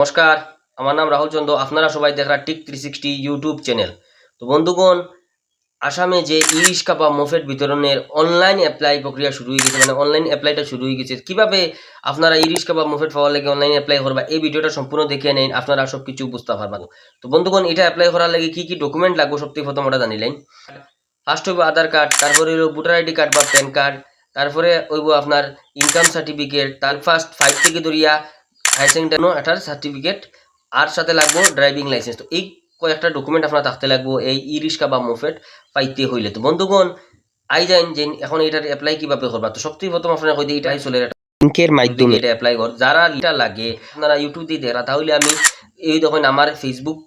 নমস্কার, আমার নাম রাহুল চন্দ্র। আপনারা সবাই দেখরা tick three sixty YouTube channel তো বন্ধুগণ, আসামে যে ই রিক্সা বা মোফেট বিতরণের অনলাইন অ্যাপ্লাই প্রক্রিয়া শুরু হয়ে গেছে মানে অনলাইন অ্যাপ্লাইটা শুরু হয়ে গেছে, কীভাবে আপনারা ই রিক্সা বা মোফেট পাওয়ার লাগে অনলাইন অ্যাপ্লাই করবা, এই ভিডিওটা সম্পূর্ণ দেখে নেন, আপনারা সব কিছু বুঝতে পারবেন। তো বন্ধুগণ, এটা অ্যাপ্লাই করার লাগে কি কি ডকুমেন্ট লাগবে সবথেকে প্রথম ওটা জানিলেন ফার্স্ট হইব আধার কার্ড তারপরে হইব ভোটার আইডি কার্ড বা প্যান কার্ড তারপরে হইব আপনার ইনকাম সার্টিফিকেট তার ফার্স্ট ফাইভ থেকে ধরিয়া হায়ার সেকেন্ডারি এটার সার্টিফিকেট আর সাথে লাগবো ড্রাইভিং লাইসেন্স তো এই কয়েকটা ডকুমেন্ট আপনার থাকতে লাগবো এই ই রিক্সা বা মোফেট পাইতে হইলে। তো বন্ধুগণ আই যাইন যে এখন এটার অ্যাপ্লাই কীভাবে করবা? তো সবথেকে প্রথম আপনার কই এটাই চলে লিঙ্কের মাধ্যমে। এটা অ্যাপ্লাই কর যারা এটা লাগে আপনারা ইউটিউব দিয়ে দেখা তাহলে আমি এই দেখুন আমার ফেসবুক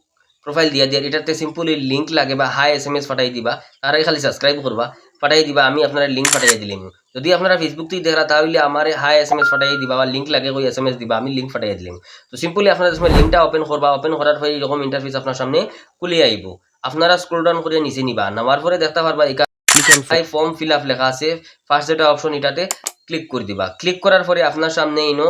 প্রোফাইল দিয়া দিয়ে এটাতে সিম্পলি লিঙ্ক লাগে বা হাই এস এম এস পাঠাই দিবা। তারাই খালি সাবস্ক্রাইব করবা। পাঠাই দিবা, আমি আপনার লিঙ্ক পাঠাই দিলাম। যদি আপনারা ফেসবুক থেকে দেখা তাহলে আমার হাই এস এম এস পাঠাই দিবা বা লিঙ্ক লাগে ওই এস এম এস দিবা, আমি লিঙ্ক পাঠাই দিলাম। তো সিম্পলি আপনারা লিঙ্কটা ওপেন করবা ওপেন করার পরে এরকম ইন্টারফেস আপনার সামনে খুলে আইব আপনারা স্ক্রল ডাউন করে নিচে নিবা, নামার পরে দেখতে পারবা এখানে ফর্ম ফিল আপ লেখা আছে। ফার্স্ট যেটা অপশন এটাতে ক্লিক করে দিবা। ক্লিক করার পরে আপনার সামনে ইনো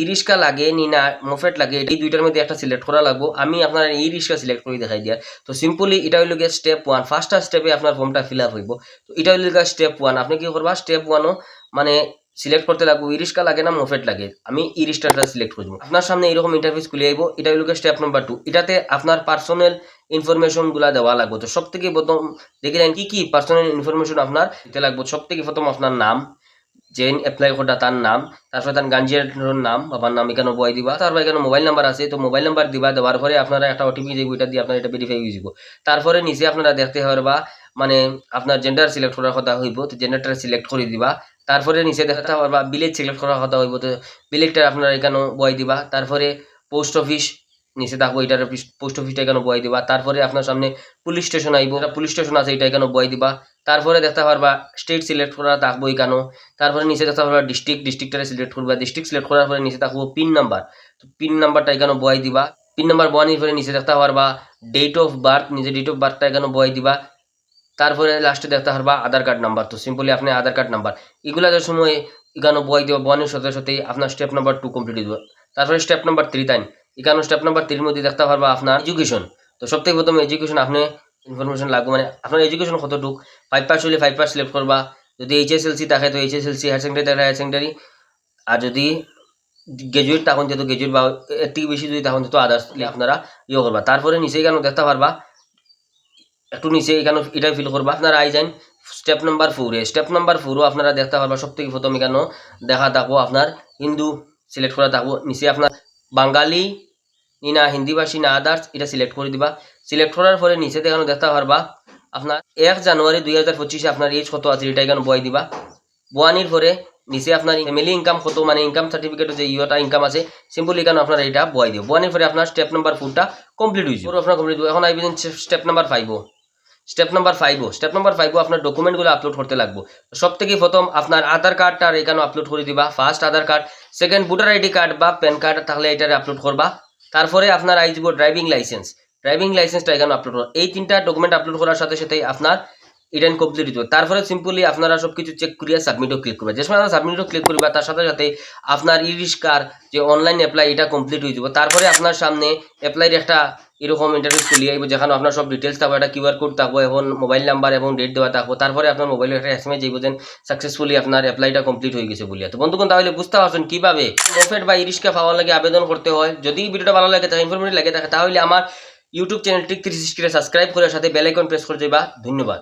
ই লাগে নি না মোফেট লাগে, এই দুইটার মধ্যে একটা সিলেক্ট করা লাগবো। আমি আপনার ই রিক্সা সিলেক্ট করে দেখাই দিয়া। তো সিম্পলি এটা হইল গিয়ে স্টেপ ওয়ান ফার্স্টটা স্টেপে আপনার ফর্মটা ফিল আপ হইব। তো এটা হইল গিয়ে স্টেপ ওয়ান আপনি কি করবা? স্টেপ ওয়ানও মানে সিলেক্ট করতে লাগবো ই রিক্সা লাগে না, মোফেট লাগে। আমি ই রিক্সাটা সিলেক্ট করব আপনার সামনে এরকম ইন্টারফেস খুলে আইব। এটা গিয়ে স্টেপ নাম্বার টু এটাতে আপনার পার্সোনাল ইনফরমেশনগুলা দেওয়া লাগবে। তো সব থেকে প্রথম দেখলেন কি কি পার্সোনাল ইনফরমেশন আপনার দিতে লাগবে। সব থেকে প্রথম আপনার নাম যে এপ্লাই করা তার নাম, তারপরে তার গার্জিয়ানের নাম, বাবার নাম এখানে বয় দিবা, তারপর এখানে মোবাইল নাম্বার আছে, তো মোবাইল নাম্বার দিবা, দেওয়ার পরে আপনারা একটা ওটিপি দিব এটা দিয়ে আপনার এটা ভেরিফাই হয়ে যাব তারপরে নিচে আপনারা দেখতে পারবা মানে আপনার জেন্ডার সিলেক্ট করার কথা হইব, তো জেন্ডারটা সিলেক্ট করে দিবা। তারপরে নিচে দেখতে পারবা বিলেজ সিলেক্ট করার কথা হইব, তো বিলেজটা আপনারা এখানে বয় দিবা। তারপরে পোস্ট অফিস নিচে থাকব এটার পোস্ট অফিসটা এখানে বয় দিবা? তারপরে আপনার সামনে পুলিশ স্টেশন আইব। পুলিশ স্টেশন আছে এটা এখানে বয় দিবা? তারপরে দেখতে পারবা স্টেট সিলেক্ট করা থাকব এখানেও তারপরে নিচে দেখতে পারবা ডিস্ট্রিক্ট ডিস্ট্রিক্টটা সিলেক্ট করবা। ডিস্ট্রিক্ট সিলেক্ট করার পরে নিচে থাকব পিন নাম্বার তো পিন নাম্বারটা এখানে বয় দিবা? পিন নাম্বার বয়ানির পরে নিচে দেখতে পারবা ডেট অফ বার্থ নিজে ডেট অফ বার্থটা এখানে বয় দিবা? তারপরে লাস্টে দেখতে পারবা আধার কার্ড নাম্বার তো সিম্পলি আপনি আধার কার্ড নাম্বার এগুলা যে সময় এখানে বয় দিবা, বয়ানির সাথে সাথেই আপনার স্টেপ নাম্বার টু কমপ্লিট হয়ে তারপরে স্টেপ নাম্বার থ্রি তাই এখানে স্টেপ নাম্বার থ্রির মধ্যে দেখতে পারবা আপনার এডুকেশন তো সব থেকে প্রথম এডুকেশন আপনি ইনফরমেশন লাগবে মানে আপনার এডুকেশন কতটুক? ফাইভ পাস হলে ফাইভ পাস সিলেক্ট করবা। যদি এইচ এস এল সি থাকে, তো H S L C higher secondary higher secondary আর যদি গ্রাজুয়েট তখন যেহেতু গ্রাজুয়েট বা এর থেকে বেশি যদি তখন যেহেতু আদার্স আপনারা ইয়ে করবা। তারপরে নিচে এখানে দেখতে পারবা, একটু নিচে এখানে এটাই ফিল করবা। আপনারা আই যান স্টেপ নাম্বার ফোরে স্টেপ নাম্বার ফোরও আপনারা দেখতে পারবা সব থেকে প্রথম এখানে দেখা থাকব, আপনার হিন্দু সিলেক্ট করা থাকব। নিচে আপনার বাঙালি নি না হিন্দিভাষী না আদার্স, এটা সিলেক্ট করে দিবা। সিলেক্ট করার পরে নিচে দেখানো দেখতে পারবা, আপনার এক জানুয়ারি দুই হাজার পঁচিশে আপনার এজ কত আছে, এটা এখানে বয় দিবা। বয়ানির পরে নিচে আপনার ফ্যামিলি ইনকাম কত মানে ইনকাম সার্টিফিকেট যে ইয়েটা ইনকাম আছে সিম্পল এখানে আপনার এটা বয় দিব বয়ানির পরে আপনার স্টেপ নাম্বার ফোরটা কমপ্লিট হয়েছে আপনার কমপ্লিট এখন আইবেন স্টেপ নাম্বার ফাইভও স্টেপ নাম্বার ফাইভও স্টেপ নাম্বার ফাইভও আপনার ডকুমেন্টগুলো আপলোড করতে লাগবে। সব থেকে প্রথম আপনার আধার কার্ডটা এখানে আপলোড করে দিবা first Aadhaar card second voter ID card বা প্যান কার্ড থাকলে এটারে আপলোড করবা। তারপরে আপনার আইজব ড্রাইভিং লাইসেন্স ড্রাইভিং লাইসেন্সটা এখানে আপলোড করো এই তিনটা ডকুমেন্ট আপলোড করার সাথে সাথে আপনার এটা কমপ্লিট হতে তারপরে সিম্পলি আপনারা সব কিছু চেক করিয়া সাবমিটও ক্লিক করবে। যে সময় সাবমিটও ক্লিক করবা, তার সাথে সাথে আপনার ই রিস্কার যে অনলাইন অ্যাপ্লাই এটা কমপ্লিট হয়ে যাবে। তারপরে আপনার সামনে অ্যাপ্লাইয়ের একটা এরকম ইন্টারফেস খুলিয়ে আইব, যেখানে আপনার সব ডিটেলস থাকবে, একটা কিউআর কোড থাকব, এবং মোবাইল নাম্বার এবং ডেট দেওয়া থাকব। তারপরে আপনার মোবাইলে একটা এসএমএস এম যাইব যেন সাকসেসফুলি আপনার অ্যাপ্লাইটা কমপ্লিট হয়ে গেছে বলিয়া। তো বন্ধুগণ, তাহলে বুঝতে পারছেন কীভাবে প্রফেট বা ইরিশকে পাওয়ার লাগে আবেদন করতে হয়। যদি ভিডিওটা ভালো লাগে, তাহলে ইনফরমেটিভ লাগে থাকে তাহলে আমার ইউটিউব চ্যানেলটি থ্রি সিক্সটিটা সাবস্ক্রাইব করে সাথে বেল আইকন প্রেস করে দেবা ধন্যবাদ।